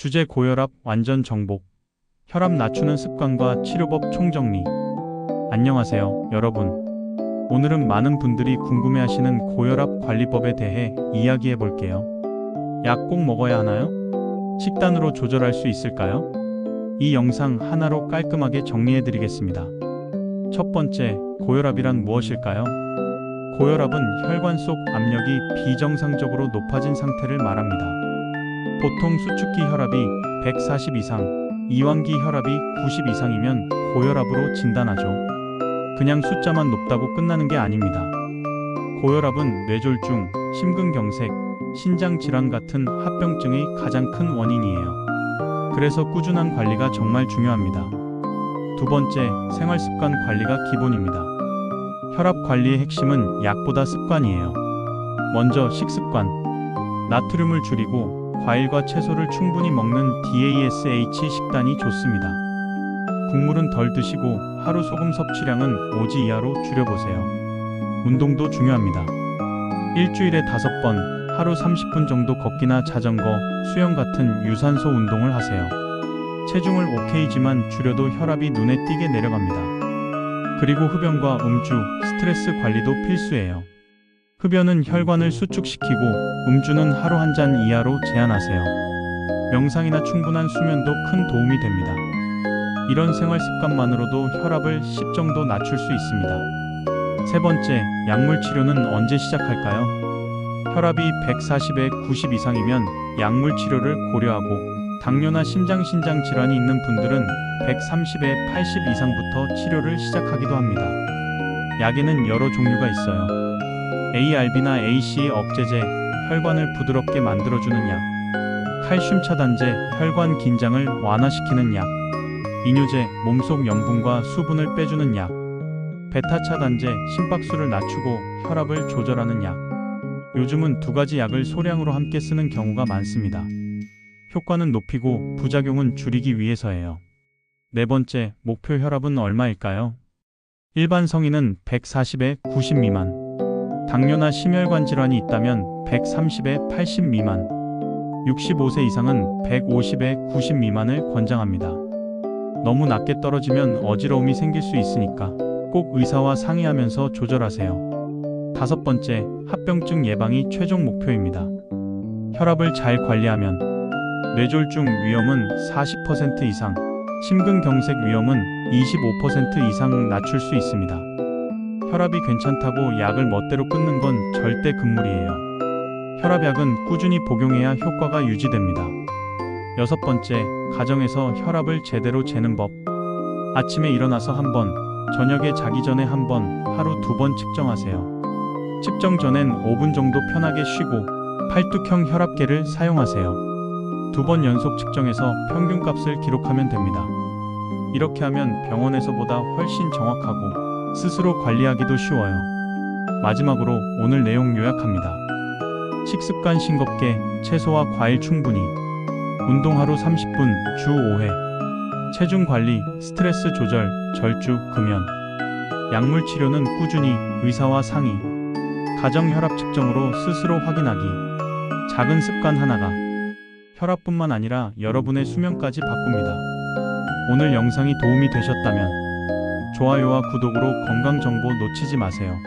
주제 고혈압 완전 정복. 혈압 낮추는 습관과 치료법 총정리. 안녕하세요, 여러분. 오늘은 많은 분들이 궁금해하시는 고혈압 관리법에 대해 이야기해 볼게요. 약 꼭 먹어야 하나요? 식단으로 조절할 수 있을까요? 이 영상 하나로 깔끔하게 정리해 드리겠습니다. 첫 번째, 고혈압이란 무엇일까요? 고혈압은 혈관 속 압력이 비정상적으로 높아진 상태를 말합니다. 보통 수축기 혈압이 140 이상, 이완기 혈압이 90 이상이면 고혈압으로 진단하죠. 그냥 숫자만 높다고 끝나는 게 아닙니다. 고혈압은 뇌졸중, 심근경색, 신장질환 같은 합병증의 가장 큰 원인이에요. 그래서 꾸준한 관리가 정말 중요합니다. 두 번째, 생활습관 관리가 기본입니다. 혈압 관리의 핵심은 약보다 습관이에요. 먼저 식습관. 나트륨을 줄이고 과일과 채소를 충분히 먹는 DASH 식단이 좋습니다. 국물은 덜 드시고 하루 소금 섭취량은 5지 이하로 줄여보세요. 운동도 중요합니다. 일주일에 5번, 하루 30분 정도 걷기나 자전거, 수영 같은 유산소 운동을 하세요. 체중을 오케이지만 줄여도 혈압이 눈에 띄게 내려갑니다. 그리고 흡연과 음주, 스트레스 관리도 필수예요. 흡연은 혈관을 수축시키고 음주는 하루 한 잔 이하로 제한하세요. 명상이나 충분한 수면도 큰 도움이 됩니다. 이런 생활 습관만으로도 혈압을 10 정도 낮출 수 있습니다. 세 번째, 약물 치료는 언제 시작할까요? 혈압이 140에 90 이상이면 약물 치료를 고려하고 당뇨나 심장 신장 질환이 있는 분들은 130에 80 이상부터 치료를 시작하기도 합니다. 약에는 여러 종류가 있어요. ARB나 AC 억제제, 혈관을 부드럽게 만들어주는 약, 칼슘 차단제, 혈관 긴장을 완화시키는 약, 이뇨제, 몸속 염분과 수분을 빼주는 약, 베타 차단제, 심박수를 낮추고 혈압을 조절하는 약. 요즘은 두 가지 약을 소량으로 함께 쓰는 경우가 많습니다. 효과는 높이고 부작용은 줄이기 위해서예요. 네 번째, 목표 혈압은 얼마일까요? 일반 성인은 140에 90 미만, 당뇨나 심혈관 질환이 있다면 130에 80 미만, 65세 이상은 150에 90 미만을 권장합니다. 너무 낮게 떨어지면 어지러움이 생길 수 있으니까 꼭 의사와 상의하면서 조절하세요. 다섯 번째, 합병증 예방이 최종 목표입니다. 혈압을 잘 관리하면 뇌졸중 위험은 40% 이상, 심근경색 위험은 25% 이상 낮출 수 있습니다. 혈압이 괜찮다고 약을 멋대로 끊는 건 절대 금물이에요. 혈압약은 꾸준히 복용해야 효과가 유지됩니다. 여섯 번째, 가정에서 혈압을 제대로 재는 법. 아침에 일어나서 한 번, 저녁에 자기 전에 한 번, 하루 두 번 측정하세요. 측정 전엔 5분 정도 편하게 쉬고 팔뚝형 혈압계를 사용하세요. 두 번 연속 측정해서 평균값을 기록하면 됩니다. 이렇게 하면 병원에서보다 훨씬 정확하고 스스로 관리하기도 쉬워요. 마지막으로 오늘 내용 요약합니다. 식습관 싱겁게 채소와 과일 충분히 운동 하루 30분 주 5회 체중 관리, 스트레스 조절, 절주, 금연 약물 치료는 꾸준히 의사와 상의 가정 혈압 측정으로 스스로 확인하기 작은 습관 하나가 혈압뿐만 아니라 여러분의 수면까지 바꿉니다. 오늘 영상이 도움이 되셨다면 좋아요와 구독으로 건강 정보 놓치지 마세요.